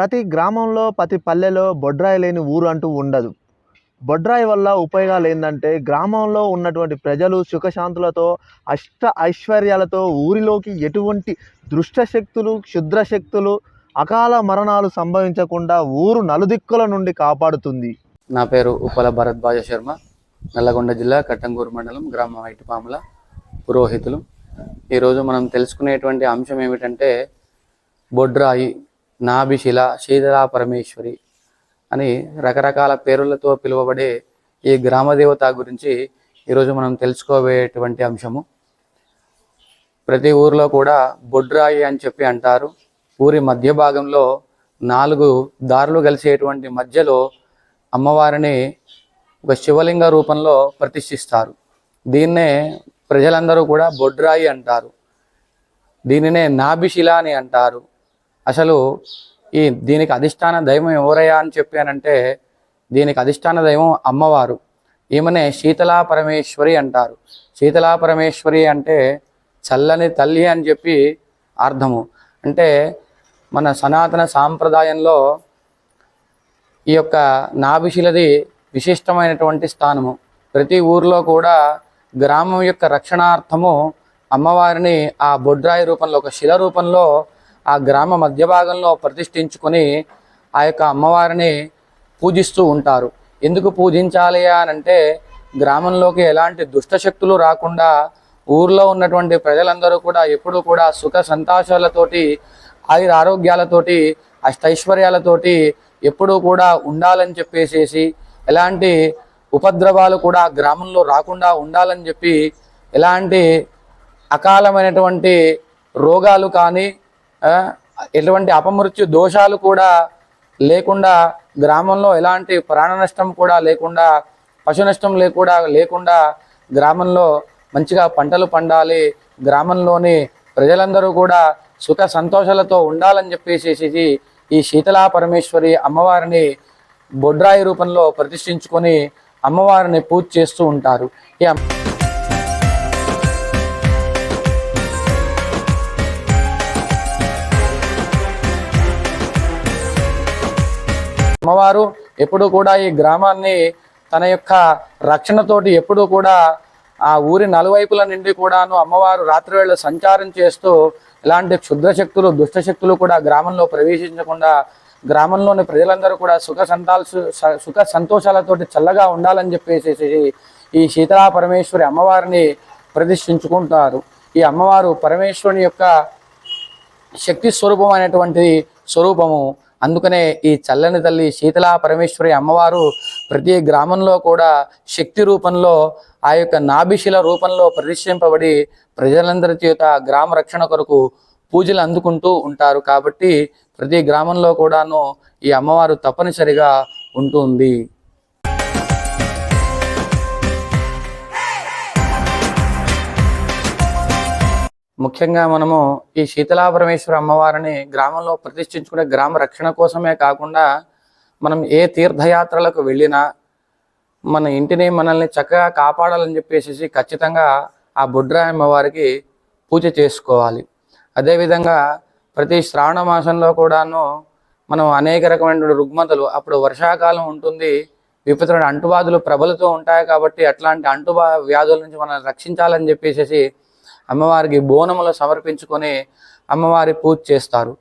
ప్రతి గ్రామంలో ప్రతి పల్లెలో బొడ్రాయి లేని ఊరు అంటూ ఉండదు. బొడ్రాయి వల్ల ఉపయోగాలు ఏంటంటే గ్రామంలో ఉన్నటువంటి ప్రజలు సుఖశాంతులతో అష్ట ఐశ్వర్యాలతో ఊరిలోకి ఎటువంటి దుష్టశక్తులు శక్తులు క్షుద్ర శక్తులు అకాల మరణాలు సంభవించకుండా ఊరు నలుదిక్కుల నుండి కాపాడుతుంది. నా పేరు ఉప్పల భరద్వాజ శర్మ. నల్లగొండ జిల్లా కట్టంగూరు మండలం గ్రామం ఐటిపాముల పురోహితులు. ఈరోజు మనం తెలుసుకునేటువంటి అంశం ఏమిటంటే బొడ్రాయి నాభిశిల శీతలా పరమేశ్వరి అని రకరకాల పేర్లతో పిలువబడే ఈ గ్రామదేవత గురించి ఈరోజు మనం తెలుసుకోబోయేటువంటి అంశము. ప్రతి ఊరిలో కూడా బొడ్రాయి అని చెప్పి అంటారు. ఊరి మధ్య భాగంలో నాలుగు దారులు కలిసేటువంటి మధ్యలో అమ్మవారిని ఒక శివలింగ రూపంలో ప్రతిష్ఠిస్తారు. దీన్నే ప్రజలందరూ కూడా బొడ్రాయి అంటారు. దీనినే నాభిశిల అని అంటారు. అసలు ఈ దీనికి అధిష్టాన దైవం ఎవరయ్యా అని చెప్పానంటే దీనికి అధిష్టాన దైవం అమ్మవారు. ఈమెనే శీతలా పరమేశ్వరి అంటారు. శీతలా పరమేశ్వరి అంటే చల్లని తల్లి అని చెప్పి అర్థము. అంటే మన సనాతన సాంప్రదాయంలో ఈ యొక్క నాభిశిలది విశిష్టమైనటువంటి స్థానము. ప్రతి ఊర్లో కూడా గ్రామం యొక్క రక్షణార్థము అమ్మవారిని ఆ బొడ్రాయి రూపంలో ఒక శిల రూపంలో ఆ గ్రామ మధ్య భాగంలో ప్రతిష్ఠించుకొని ఆ యొక్క అమ్మవారిని పూజిస్తూ ఉంటారు. ఎందుకు పూజించాలి అని అంటే గ్రామంలోకి ఎలాంటి దుష్ట శక్తులు రాకుండా ఊర్లో ఉన్నటువంటి ప్రజలందరూ కూడా ఎప్పుడూ కూడా సుఖ సంతోషాలతోటి ఆయుర ఆరోగ్యాలతోటి అష్టైశ్వర్యాలతోటి ఎప్పుడూ కూడా ఉండాలని చెప్పేసేసి ఎలాంటి ఉపద్రవాలు కూడా గ్రామంలో రాకుండా ఉండాలని చెప్పి ఎలాంటి అకాలమైనటువంటి రోగాలు కానీ ఎటువంటి అపమృత్యు దోషాలు కూడా లేకుండా గ్రామంలో ఎలాంటి ప్రాణ నష్టం కూడా లేకుండా పశు నష్టం లేకుండా లేకుండా గ్రామంలో మంచిగా పంటలు పండాలి. గ్రామంలోని ప్రజలందరూ కూడా సుఖ సంతోషాలతో ఉండాలని చెప్పేసేసి ఈ శీతలా పరమేశ్వరి అమ్మవారిని బొడ్రాయి రూపంలో ప్రతిష్ఠించుకొని అమ్మవారిని పూజ చేస్తూ ఉంటారు. ఈ అమ్మవారు ఎప్పుడు కూడా ఈ గ్రామాన్ని తన యొక్క రక్షణతోటి ఎప్పుడూ కూడా ఆ ఊరి నలువైపుల నుండి కూడాను అమ్మవారు రాత్రివేళ సంచారం చేస్తూ ఇలాంటి క్షుద్ర శక్తులు దుష్ట శక్తులు కూడా గ్రామంలో ప్రవేశించకుండా గ్రామంలోని ప్రజలందరూ కూడా సుఖ సంతాలు సుఖ సంతోషాలతోటి చల్లగా ఉండాలని చెప్పేసి ఈ శీతలా పరమేశ్వరి అమ్మవారిని ప్రతిష్ఠించుకుంటారు. ఈ అమ్మవారు పరమేశ్వరుని యొక్క శక్తి స్వరూపం అనేటువంటి స్వరూపము అందుకనే ఈ చల్లని తల్లి శీతలా పరమేశ్వరి అమ్మవారు ప్రతి గ్రామంలో కూడా శక్తి రూపంలో ఆ యొక్క నాభిశిల రూపంలో ప్రదర్శింపబడి ప్రజలందరి చేత గ్రామ రక్షణ కొరకు పూజలు అందుకుంటూ ఉంటారు. కాబట్టి ప్రతి గ్రామంలో కూడాను ఈ అమ్మవారు తప్పనిసరిగా ఉంటుంది ముఖ్యంగా మనము ఈ శీతలాపరమేశ్వర అమ్మవారిని గ్రామంలో ప్రతిష్ఠించుకునే గ్రామ రక్షణ కోసమే కాకుండా మనం ఏ తీర్థయాత్రలకు వెళ్ళినా మన ఇంటిని మనల్ని చక్కగా కాపాడాలని చెప్పేసి ఖచ్చితంగా ఆ బుడ్రా అమ్మవారికి పూజ చేసుకోవాలి. అదేవిధంగా ప్రతి శ్రావణ మాసంలో కూడాను మనం అనేక రకమైన రుగ్మతలు అప్పుడు వర్షాకాలం ఉంటుంది విపరీతమైన అంటువ్యాధులు ప్రబలుతూ ఉంటాయి కాబట్టి అట్లాంటి అంటువా వ్యాధుల నుంచి మనల్ని రక్షించాలని చెప్పేసి అమ్మవారికి బోనములు సమర్పించుకొని అమ్మవారి పూజ చేస్తారు.